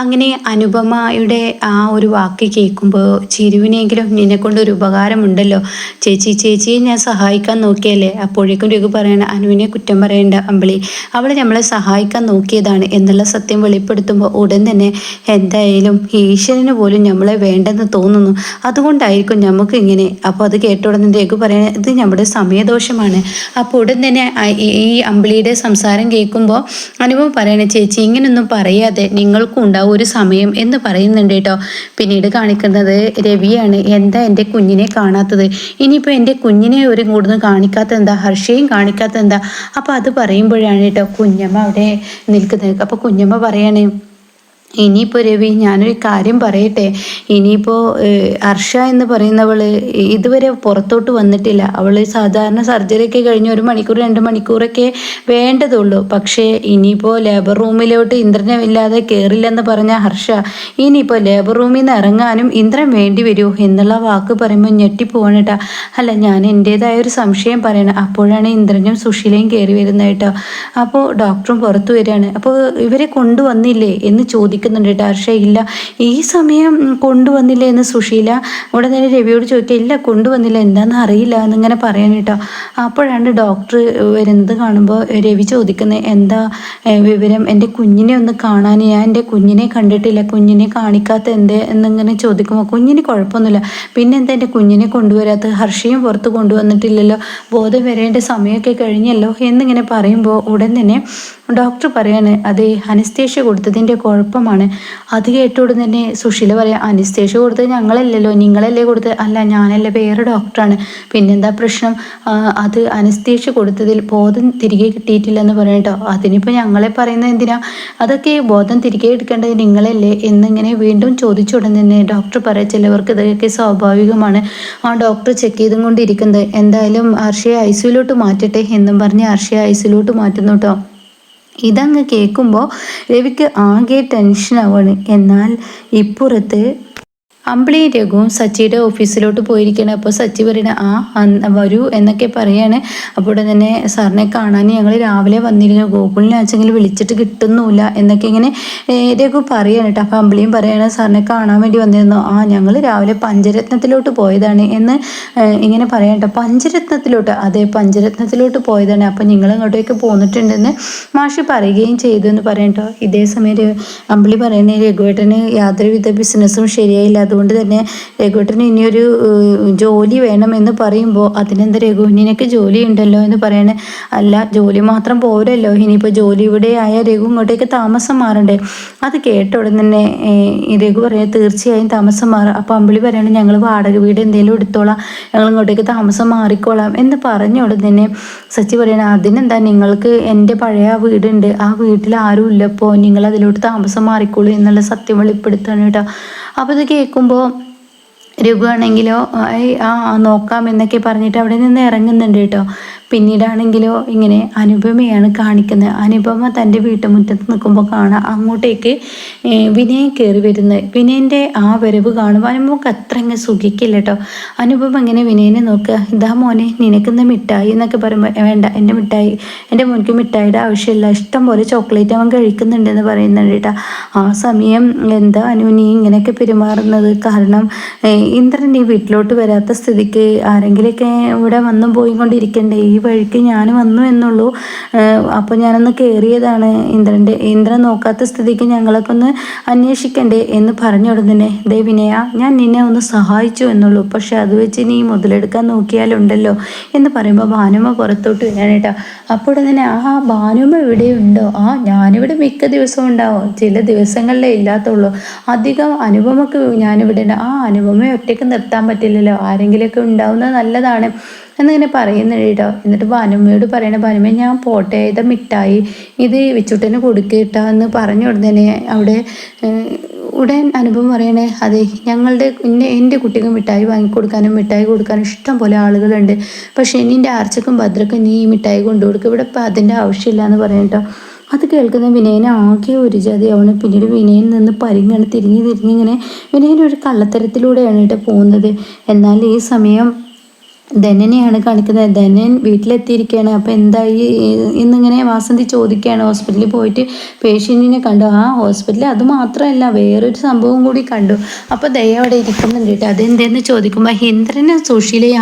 അങ്ങനെ അനുപമയുടെ ആ ഒരു വാക്ക് കേൾക്കുമ്പോൾ ചിരുവിനെങ്കിലും നിന്നെ ഒരു ഉപകാരമുണ്ടല്ലോ. ചേച്ചി ചേച്ചിയെ ഞാൻ സഹായിക്കാൻ നോക്കിയല്ലേ? അപ്പോഴേക്കും രഘു പറയണ അനുവിനെ കുറ്റം പറയേണ്ട അമ്പിളി. അവൾ നമ്മളെ സഹായിക്കാൻ നോക്കിയതാണ് എന്നുള്ള സത്യം വെളിപ്പെടുത്തുമ്പോൾ ഉടൻ തന്നെ എന്തായാലും ഈശ്വരന് പോലും നമ്മളെ വേണ്ടെന്ന് തോന്നുന്നു. അതുകൊണ്ടായിരിക്കും നമുക്ക് ഇങ്ങനെ. അപ്പോൾ അത് കേട്ട ഉടനെ രഘു പറയണ ഇത് നമ്മുടെ സമയദോഷമാണ്. അപ്പോൾ ഉടൻ തന്നെ ഈ അമ്പിളിയുടെ സംസാരം കേൾക്കുമ്പോൾ അനുഭവം പറയണ ചേച്ചി ഇങ്ങനൊന്നും പറയാതെ നിങ്ങൾക്കും ഉണ്ടാവും. ഒരു സമയം എന്ന് പറയുന്നുണ്ട് കേട്ടോ. പിന്നീട് കാണിക്കുന്നത് രവിയാണ്. എന്താ എന്റെ കുഞ്ഞിനെ കാണാത്തത്? ഇനിയിപ്പോൾ എന്റെ കുഞ്ഞിനെ ഒരു കൂടുതൽ കാണിക്കാത്ത എന്താ? ഹർഷയും കാണിക്കാത്ത എന്താ? അപ്പോൾ അത് പറയുമ്പോഴാണ് കേട്ടോ കുഞ്ഞമ്മ അവിടെ നിൽക്കുന്നത്. അപ്പോൾ കുഞ്ഞമ്മ പറയാണ് ഇനിയിപ്പോൾ രവി ഞാനൊരു കാര്യം പറയട്ടെ. ഇനിയിപ്പോൾ അർഷ എന്ന് പറയുന്നവൾ ഇതുവരെ പുറത്തോട്ട് വന്നിട്ടില്ല. അവൾ സാധാരണ സർജറി ഒക്കെ കഴിഞ്ഞ് ഒരു മണിക്കൂർ രണ്ട് മണിക്കൂറൊക്കെ വേണ്ടതുള്ളൂ. പക്ഷേ ഇനിയിപ്പോൾ ലേബർ റൂമിലോട്ട് ഇന്ദ്രനമില്ലാതെ കയറില്ലെന്ന് പറഞ്ഞ ഹർഷ ഇനിയിപ്പോൾ ലേബർ റൂമിൽ നിന്ന് ഇറങ്ങാനും ഇന്ദ്രൻ വേണ്ടി വരുമോ എന്നുള്ള വാക്ക് പറയുമ്പോൾ ഞെട്ടിപ്പോവാണ് കേട്ടോ അല്ല ഞാൻ എന്റേതായ ഒരു സംശയം പറയണം. അപ്പോഴാണ് ഇന്ദ്രനും സുശീലയും കയറി വരുന്നത് കേട്ടോ അപ്പോൾ ഡോക്ടറും പുറത്തു വരികയാണ്. അപ്പോൾ ഇവരെ കൊണ്ടുവന്നില്ലേ എന്ന് ചോദിക്കുന്നുണ്ട് കേട്ടോ ഹർഷ ഇല്ല. ഈ സമയം കൊണ്ടുവന്നില്ല എന്ന് സുശീല ഉടനെ രവിയോട് ചോദിക്കുക. ഇല്ല കൊണ്ടുവന്നില്ല. എന്താണെന്ന് അറിയില്ല എന്നിങ്ങനെ പറയാൻ കേട്ടോ അപ്പോഴാണ് ഡോക്ടർ വരുന്നത് കാണുമ്പോൾ രവി ചോദിക്കുന്നത് എന്താ വിവരം? എന്റെ കുഞ്ഞിനെ ഒന്ന് കാണാൻ. ഞാൻ എന്റെ കുഞ്ഞിനെ കണ്ടിട്ടില്ല. കുഞ്ഞിനെ കാണിക്കാത്ത എന്തേ? എന്നിങ്ങനെ ചോദിക്കുമ്പോൾ കുഞ്ഞിന് കുഴപ്പമൊന്നുമില്ല. പിന്നെ എന്താ എന്റെ കുഞ്ഞിനെ കൊണ്ടുവരാത്ത ഹർഷയും പുറത്ത് കൊണ്ടുവന്നിട്ടില്ലല്ലോ. ബോധം വരേണ്ട സമയമൊക്കെ കഴിഞ്ഞല്ലോ. എന്നിങ്ങനെ പറയുമ്പോൾ ഉടൻ തന്നെ ഡോക്ടർ പറയാണ് അത് അനസ്തേഷ്യ കൊടുത്തതിന്റെ കുഴപ്പമാണ്. അത് കേട്ടോട് തന്നെ സുശീല പറയാം അനസ്തേഷ്യ കൊടുത്തത് ഞങ്ങളല്ലല്ലോ നിങ്ങളല്ലേ കൊടുത്തത്? അല്ല ഞാനല്ല വേറെ ഡോക്ടറാണ്. പിന്നെന്താ പ്രശ്നം? അത് അനസ്തേഷ്യ കൊടുത്തതിൽ ബോധം തിരികെ കിട്ടിയിട്ടില്ലെന്ന് പറയട്ടോ. അതിനിപ്പോൾ ഞങ്ങളെ പറയുന്നത് എന്തിനാ? അതൊക്കെ ബോധം തിരികെ എടുക്കേണ്ടത് നിങ്ങളല്ലേ എന്നിങ്ങനെ വീണ്ടും ചോദിച്ചുടൻ തന്നെ ഡോക്ടർ പറയാം ചിലവർക്ക് ഇതൊക്കെ സ്വാഭാവികമാണ്. ആ ഡോക്ടർ ചെക്ക് ചെയ്തും കൊണ്ടിരിക്കുന്നത്. എന്തായാലും ഹർഷയെ ഐ സിയിലോട്ട് മാറ്റട്ടെ എന്നും പറഞ്ഞ് ഹർഷയെ ഐ സിയിലോട്ട് മാറ്റുന്നു കേട്ടോ ഇതങ്ങ് കേൾക്കുമ്പോൾ രവിക്ക് ആകെ ടെൻഷനാവാണ് എന്നാൽ ഇപ്പുറത്ത് അമ്പിളിയും രഘുവും സച്ചിയുടെ ഓഫീസിലോട്ട് പോയിരിക്കുകയാണ് അപ്പോൾ സച്ചി പറയണ ആ വരൂ എന്നൊക്കെ പറയാണ്. അപ്പോൾ ഇവിടെ തന്നെ സാറിനെ കാണാൻ ഞങ്ങൾ രാവിലെ വന്നിരുന്നു. ഗോകുലിനെ ആച്ചെങ്കിൽ വിളിച്ചിട്ട് കിട്ടുന്നുമില്ല എന്നൊക്കെ ഇങ്ങനെ രഘു പറയാണ് കേട്ടോ. അപ്പോൾ അമ്പിളിയും പറയാണ് സാറിനെ കാണാൻ വേണ്ടി വന്നിരുന്നു. ആ ഞങ്ങൾ രാവിലെ പഞ്ചരത്നത്തിലോട്ട് പോയതാണ് എന്ന് ഇങ്ങനെ പറയാം കേട്ടോ. പഞ്ചരത്നത്തിലോട്ട് അതെ പഞ്ചരത്നത്തിലോട്ട് പോയതാണ്. അപ്പോൾ നിങ്ങൾ അങ്ങോട്ടേക്ക് പോന്നിട്ടുണ്ടെന്ന് മാഷി പറയുകയും ചെയ്തു എന്ന് പറയാം കേട്ടോ. ഇതേ സമയം അമ്പിളി പറയുന്നത് രഘുവേട്ടന് യാതൊരുവിധ ബിസിനസ്സും ശരിയായില്ല. അതുകൊണ്ട് തന്നെ രഘുവേട്ടന് ഇനിയൊരു ജോലി വേണമെന്ന് പറയുമ്പോൾ അതിനെന്താ രഘുവിനൊക്കെ ജോലി ഉണ്ടല്ലോ എന്ന് പറയണേ. അല്ല ജോലി മാത്രം പോരല്ലോ. ഇനിയിപ്പോൾ ജോലി ഇവിടെ ആയ രഘു ഇങ്ങോട്ടേക്ക് താമസം മാറണ്ടേ. അത് കേട്ട ഉടൻ തന്നെ രഘു പറയാം തീർച്ചയായും താമസം മാറും. അപ്പോൾ അമ്പിളി പറയണേ ഞങ്ങൾ വാടക വീട് എന്തെങ്കിലും എടുത്തോളാം. ഞങ്ങൾ ഇങ്ങോട്ടേക്ക് താമസം മാറിക്കോളാം. എന്ന് പറഞ്ഞ ഉടൻ തന്നെ സച്ചി പറയണ അതിനെന്താ നിങ്ങൾക്ക് എന്റെ പഴയ വീടുണ്ട്. ആ വീട്ടിൽ ആരും ഇല്ലപ്പോൾ നിങ്ങൾ അതിലോട്ട് താമസം മാറിക്കോളൂ എന്നുള്ള സത്യം വെളിപ്പെടുത്താണ് കേട്ടോ. അപ്പോൾ ഇത് കേൾക്കുമ്പോൾ രഘു ആണെങ്കിലോ "ഏയ് ആ ആ, നോക്കാം എന്നൊക്കെ പറഞ്ഞിട്ട് അവിടെ നിന്ന് ഇറങ്ങുന്നുണ്ട് കേട്ടോ. പിന്നീടാണെങ്കിലോ ഇങ്ങനെ അനുപമയാണ് കാണിക്കുന്നത്. അനുപമ തന്റെ വീട്ടുമുറ്റത്ത് നിൽക്കുമ്പോൾ കാണാം അങ്ങോട്ടേക്ക് വിനയൻ കയറി വരുന്നത്. വിനയന്റെ ആ വരവ് കാണുമ്പോൾ അനുപമക്ക് അത്ര അങ്ങ് സുഖിക്കില്ല കേട്ടോ. അനുപമ ഇങ്ങനെ വിനയനെ നോക്കുക? ഇതാ മോനെ നിനക്കിന്ന് മിഠായി എന്നൊക്കെ പറയുമ്പോൾ "ഏ, വേണ്ട എന്റെ മിഠായി എന്റെ മോനിക്ക് മിഠായിയുടെ ആവശ്യമില്ല. ഇഷ്ടം പോലെ ചോക്ലേറ്റ് അവൻ കഴിക്കുന്നുണ്ടെന്ന് പറയുന്നുണ്ട് കേട്ടോ. ആ സമയം എന്താ അനു നീ ഇങ്ങനെയൊക്കെ പെരുമാറുന്നത്? കാരണം ഇന്ദ്രൻ ഈ വീട്ടിലോട്ട് വരാത്ത സ്ഥിതിക്ക് ആരെങ്കിലുമൊക്കെ ഇവിടെ വന്നും പോയി കൊണ്ടിരിക്കണ്ടേ ഈ വഴിക്ക് ഞാൻ വന്നു എന്നുള്ളൂ. അപ്പോൾ ഞാനൊന്ന് കയറിയതാണ് ഇന്ദ്രന്റെ ഇന്ദ്രൻ നോക്കാത്ത സ്ഥിതിക്ക് ഞങ്ങളൊക്കെ ഒന്ന് അന്വേഷിക്കണ്ടേ എന്ന് പറഞ്ഞു ഉടനെ ദേ വിനയ ഞാൻ നിന്നെ ഒന്ന് സഹായിച്ചു എന്നുള്ളൂ. പക്ഷെ അത് വെച്ച് നീ മുതലെടുക്കാൻ നോക്കിയാലുണ്ടല്ലോ എന്ന് പറയുമ്പോൾ ഭാനുമ പുറത്തോട്ട് വരാനേട്ടാ അപ്പോൾ തന്നെ ആ ഭാനുമ ഇവിടെയുണ്ടോ ആ ഞാനിവിടെ മിക്ക ദിവസവും ഉണ്ടാവും. ചില ദിവസങ്ങളിലേ ഇല്ലാത്തുള്ളൂ. അധികം അനുപമക്ക് ഞാനിവിടെ ഉണ്ട്. ആ അനുപമയെ ഒറ്റയ്ക്ക് നിർത്താൻ പറ്റില്ലല്ലോ. ആരെങ്കിലുമൊക്കെ ഉണ്ടാവുന്നത് നല്ലതാണ്. എന്നിങ്ങനെ പറയുന്നുണ്ട് കേട്ടോ എന്നിട്ട് ഭാനുമ്മയോട് പറയണ ഭാനുമ്മ ഞാൻ പോട്ടെ ഇത് മിഠായി ഇത് വെച്ചുട്ടന് കൊടുക്കട്ടോ എന്ന് പറഞ്ഞു ഉടനെ അവിടെ ഉടൻ അനുഭവം പറയണേ അതെ ഞങ്ങളുടെ എന്റെ കുട്ടിക്ക് മിഠായി വാങ്ങിക്കൊടുക്കാനും മിഠായി കൊടുക്കാനും ഇഷ്ടം പോലെ ആളുകളുണ്ട്. പക്ഷേ എന്റെ ആർച്ചക്കും ഭദ്രക്കും നീ ഈ മിഠായി കൊണ്ടുകൊടുക്കും ഇവിടെ ഇപ്പം അതിന്റെ ആവശ്യമില്ല എന്ന് പറയാം കേട്ടോ. അത് കേൾക്കുന്ന വിനയനെ ആകെ ഒരു ജാതിയാവണം പിന്നീട് വിനയൻ നിന്ന് പരിങ്ങാണ് തിരിഞ്ഞ് തിരിഞ്ഞ് ഇങ്ങനെ വിനയൻ ഒരു കള്ളത്തരത്തിലൂടെയാണ് കേട്ടോ പോകുന്നത്. എന്നാൽ ഈ സമയം ധനനെയാണ് കാണിക്കുന്നത്. ധനൻ വീട്ടിലെത്തിയിരിക്കുകയാണ്. അപ്പോൾ എന്തായി? ഇന്നിങ്ങനെ വാസന്തി ചോദിക്കുകയാണ്. ഹോസ്പിറ്റലിൽ പോയിട്ട് പേഷ്യന്റിനെ കണ്ടു. ആ ഹോസ്പിറ്റലിൽ അത് മാത്രമല്ല വേറൊരു സംഭവം കൂടി കണ്ടു. അപ്പോൾ ദയ അവിടെ ഇരിക്കുന്നുണ്ട് കേട്ടോ. അതെന്തെന്ന് ചോദിക്കുമ്പോൾ ഹിന്ദ്രനെ സുശീലയെ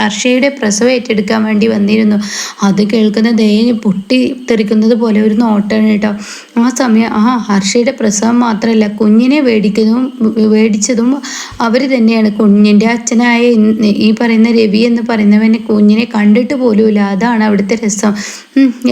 അർഷയുടെ പ്രസവം ഏറ്റെടുക്കാൻ വേണ്ടി വന്നിരുന്നു. അത് കേൾക്കുന്ന ദയ പൊട്ടി തെറിക്കുന്നത് പോലെ ഒരു നോട്ടാണ് കേട്ടോ. ആ സമയം ആ ഹർഷയുടെ പ്രസവം മാത്രമല്ല കുഞ്ഞിനെ മേടിക്കുന്നതും മേടിച്ചതും അവർ തന്നെയാണ്. കുഞ്ഞിന്റെ അച്ഛനായ ഈ പറയുന്ന രവി എന്ന് പറയുന്നവന് കുഞ്ഞിനെ കണ്ടിട്ട് പോലുമില്ല അതാണ് അവിടുത്തെ രസം.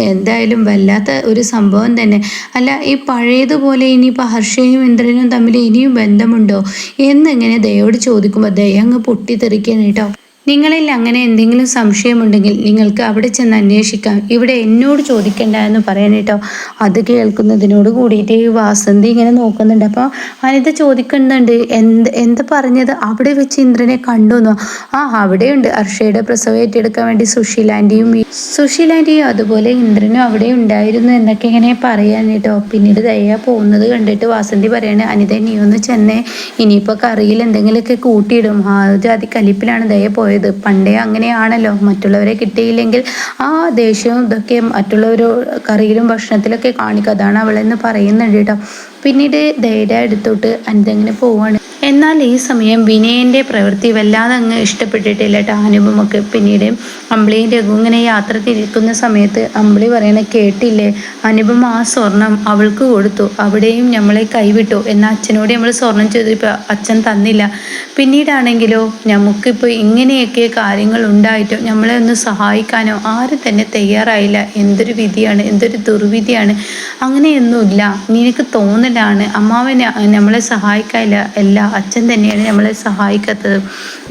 എന്തായാലും വല്ലാത്ത ഒരു സംഭവം തന്നെ. അല്ല ഈ പഴയതുപോലെ ഇനിയിപ്പോൾ ഹർഷയും ഇന്ദ്രനും തമ്മിൽ ഇനിയും ബന്ധമുണ്ടോ? എന്നിങ്ങനെ ദയോട് ചോദിക്കുമ്പോൾ ദയ അങ്ങ് പൊട്ടിത്തെറിക്കണം കേട്ടോ നിങ്ങളിൽ അങ്ങനെ എന്തെങ്കിലും സംശയമുണ്ടെങ്കിൽ നിങ്ങൾക്ക് അവിടെ ചെന്ന് അന്വേഷിക്കാം. ഇവിടെ എന്നോട് ചോദിക്കേണ്ട എന്ന് പറയാൻ കേട്ടോ. അത് കേൾക്കുന്നതിനോട് കൂടിയിട്ട് ഈ വാസന്തി ഇങ്ങനെ നോക്കുന്നുണ്ട്. അപ്പോൾ അനിത ചോദിക്കുന്നുണ്ട് എന്ത് എന്ത് പറഞ്ഞത്? അവിടെ വെച്ച് ഇന്ദ്രനെ കണ്ടുന്നോ ആ അവിടെയുണ്ട്. അർഷയുടെ പ്രസവം ഏറ്റെടുക്കാൻ വേണ്ടി സുശീലാന്റെയും സുശീലാന്റെയും അതുപോലെ ഇന്ദ്രനും അവിടെ ഉണ്ടായിരുന്നു എന്നൊക്കെ ഇങ്ങനെ പറയാൻ കേട്ടോ. പിന്നീട് ദയ പോകുന്നത് കണ്ടിട്ട് വാസന്തി പറയാണ് അനിത നീ ഒന്ന് ചെന്നേ. ഇനിയിപ്പോൾ കറിയിൽ എന്തെങ്കിലുമൊക്കെ കൂട്ടിയിടും. ആ ജാതി കലിപ്പിലാണ് ദയ പോയത്. പോയത് പണ്ടേ അങ്ങനെയാണല്ലോ. മറ്റുള്ളവരെ കിട്ടിയില്ലെങ്കിൽ ആ ദേഷ്യവും ഇതൊക്കെ മറ്റുള്ളവരോ കറിയിലും ഭക്ഷണത്തിലൊക്കെ കാണിക്കുക അതാണ് അവളെന്ന് പറയുന്നുണ്ട് കേട്ടോ. പിന്നീട് ധൈര്യം എടുത്തോട്ട് അനിതങ്ങനെ പോവാണ്. എന്നാൽ ഈ സമയം വിനയന്റെ പ്രവൃത്തി വല്ലാതെ അങ്ങ് ഇഷ്ടപ്പെട്ടിട്ടില്ല കേട്ടോ. പിന്നീട് അമ്പിളിയും രഘു ഇങ്ങനെ യാത്ര തിരിക്കുന്ന സമയത്ത് അമ്പിളി പറയണ കേട്ടില്ലേ? അനുപമ ആ സ്വർണം അവൾക്ക് കൊടുത്തു. അവിടെയും നമ്മളെ കൈവിട്ടു. എന്നാൽ അച്ഛനോട് നമ്മൾ സ്വർണം ചോദിച്ചപ്പോൾ അച്ഛൻ തന്നില്ല. പിന്നീടാണെങ്കിലോ? നമുക്കിപ്പോൾ ഇങ്ങനെയൊക്കെ കാര്യങ്ങൾ ഉണ്ടായിട്ടോ നമ്മളെ ഒന്ന് സഹായിക്കാനോ ആരും തന്നെ തയ്യാറായില്ല. എന്തൊരു വിധിയാണ് എന്തൊരു ദുർവിധിയാണ്. അങ്ങനെയൊന്നുമില്ല. നിനക്ക് തോന്നലാണ്. അമ്മാവനെ നമ്മളെ സഹായിക്കാനില്ല. എല്ലാ അച്ഛൻ തന്നെയാണ് നമ്മളെ സഹായിക്കാത്തത്.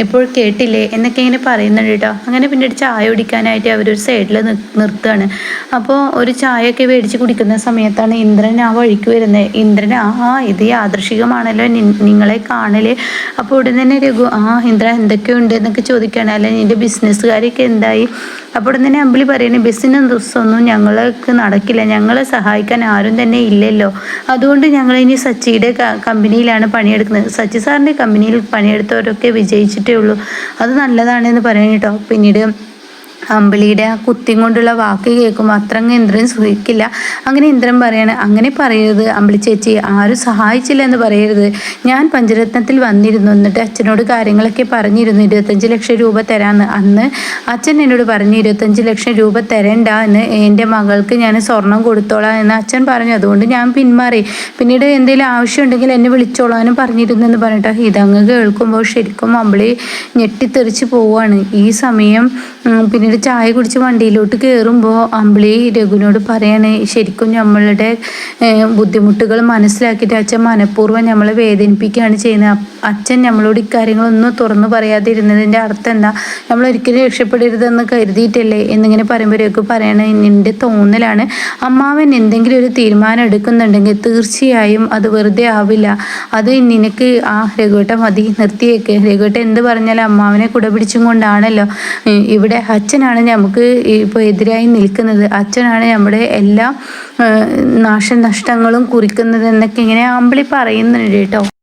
ഇപ്പോൾ കേട്ടില്ലേ? എന്നൊക്കെ ഇങ്ങനെ പറയുന്നുണ്ട് കേട്ടോ. അങ്ങനെ പിന്നീട് ചായ കുടിക്കാനായിട്ട് അവരൊരു സൈഡിൽ നിർത്തുകയാണ് അപ്പോൾ ഒരു ചായയൊക്കെ മേടിച്ച് കുടിക്കുന്ന സമയത്താണ് ഇന്ദ്രൻ ആ വഴിക്ക് വരുന്നത് ഇന്ദ്രൻ ആ ഇത് യാദൃശികമാണല്ലോ നിങ്ങളെ കാണൽ. അപ്പോൾ ഉടനെ തന്നെ രഘു ആ ഇന്ദ്ര എന്തൊക്കെയുണ്ട്? എന്നൊക്കെ ചോദിക്കുകയാണ് അല്ലെ നിന്റെ ബിസിനസ്സുകാരൊക്കെ എന്തായി? അപ്പോൾ ഉടനെ തന്നെ അമ്പിളി പറയുന്നത് ബിസിനസ് ദിവസമൊന്നും ഞങ്ങൾക്ക് നടക്കില്ല. ഞങ്ങളെ സഹായിക്കാൻ ആരും തന്നെ ഇല്ലല്ലോ. അതുകൊണ്ട് ഞങ്ങൾ ഇനി സച്ചിയുടെ കമ്പനിയിലാണ് പണിയെടുക്കുന്നത്. സച്ചി സാറിന്റെ കമ്പനിയിൽ പണിയെടുത്തവരൊക്കെ വിജയിച്ചിട്ടേ ഉള്ളൂ. അത് നല്ലതാണെന്ന് പറയണം കേട്ടോ. പിന്നീട് അമ്പിളിയുടെ ആ കുത്തിയും കൊണ്ടുള്ള വാക്ക് കേൾക്കുമ്പോൾ അത്രങ്ങ് ഇന്ദ്രൻ സുഖിക്കില്ല. അങ്ങനെ ഇന്ദ്രൻ പറയാണ് അങ്ങനെ പറയരുത് അമ്പിളി ചേച്ചി ആരും സഹായിച്ചില്ല എന്ന് പറയരുത്. ഞാൻ പഞ്ചരത്നത്തിൽ വന്നിരുന്നു എന്നിട്ട് അച്ഛനോട് കാര്യങ്ങളൊക്കെ പറഞ്ഞിരുന്നു ഇരുപത്തഞ്ച് ലക്ഷം രൂപ തരാമെന്ന് അന്ന് അച്ഛൻ എന്നോട് പറഞ്ഞു ഇരുപത്തഞ്ച് ലക്ഷം രൂപ തരണ്ട എന്ന് എന്റെ മകൾക്ക് ഞാൻ സ്വർണം കൊടുത്തോളാം എന്ന് അച്ഛൻ പറഞ്ഞു. അതുകൊണ്ട് ഞാൻ പിന്മാറി. പിന്നീട് എന്തെങ്കിലും ആവശ്യമുണ്ടെങ്കിൽ എന്നെ വിളിച്ചോളാനും പറഞ്ഞിരുന്നു എന്ന് പറഞ്ഞിട്ട് ഇതങ്ങ് കേൾക്കുമ്പോൾ ശരിക്കും അമ്പിളി ഞെട്ടിത്തെറിച്ച് പോവുകയാണ് ഈ സമയം പിന്നീട് ചായ കുടിച്ച് വണ്ടിയിലോട്ട് കയറുമ്പോൾ അമ്പിളി രഘുവിനോട് പറയാണ് ശരിക്കും നമ്മളുടെ ബുദ്ധിമുട്ടുകൾ മനസ്സിലാക്കിയിട്ട് അച്ഛൻ മനഃപൂർവം നമ്മളെ വേദനിപ്പിക്കുകയാണ് ചെയ്യുന്നത്. അച്ഛൻ നമ്മളോട് ഇക്കാര്യങ്ങളൊന്നും തുറന്നു പറയാതിരുന്നതിന്റെ അർത്ഥം എന്താ? നമ്മൾ ഒരിക്കലും രക്ഷപ്പെടരുതെന്ന് കരുതിയിട്ടല്ലേ? എന്നിങ്ങനെ പറയുമ്പോൾ രഘു പറയണ എന്റെ തോന്നലാണ്. അമ്മാവൻ എന്തെങ്കിലും ഒരു തീരുമാനം എടുക്കുന്നുണ്ടെങ്കിൽ തീർച്ചയായും അത് വെറുതെ ആവില്ല. അത് നിനക്ക് ആ രഘുവേട്ട മതി നിർത്തിയേക്ക്. രഘുവേട്ട എന്ത് പറഞ്ഞാലും അമ്മാവനെ കുടപിടിച്ചും കൊണ്ടാണല്ലോ. ഇവിടെ അച്ഛൻ അച്ഛനാണ് നമുക്ക് ഇപ്പോൾ എതിരായി നിൽക്കുന്നത്. അച്ഛനാണ് നമ്മുടെ എല്ലാ നാശനഷ്ടങ്ങളും കുറിക്കുന്നത് എന്നൊക്കെ ഇങ്ങനെ അമ്പിളി പറയുന്നുണ്ട് കേട്ടോ.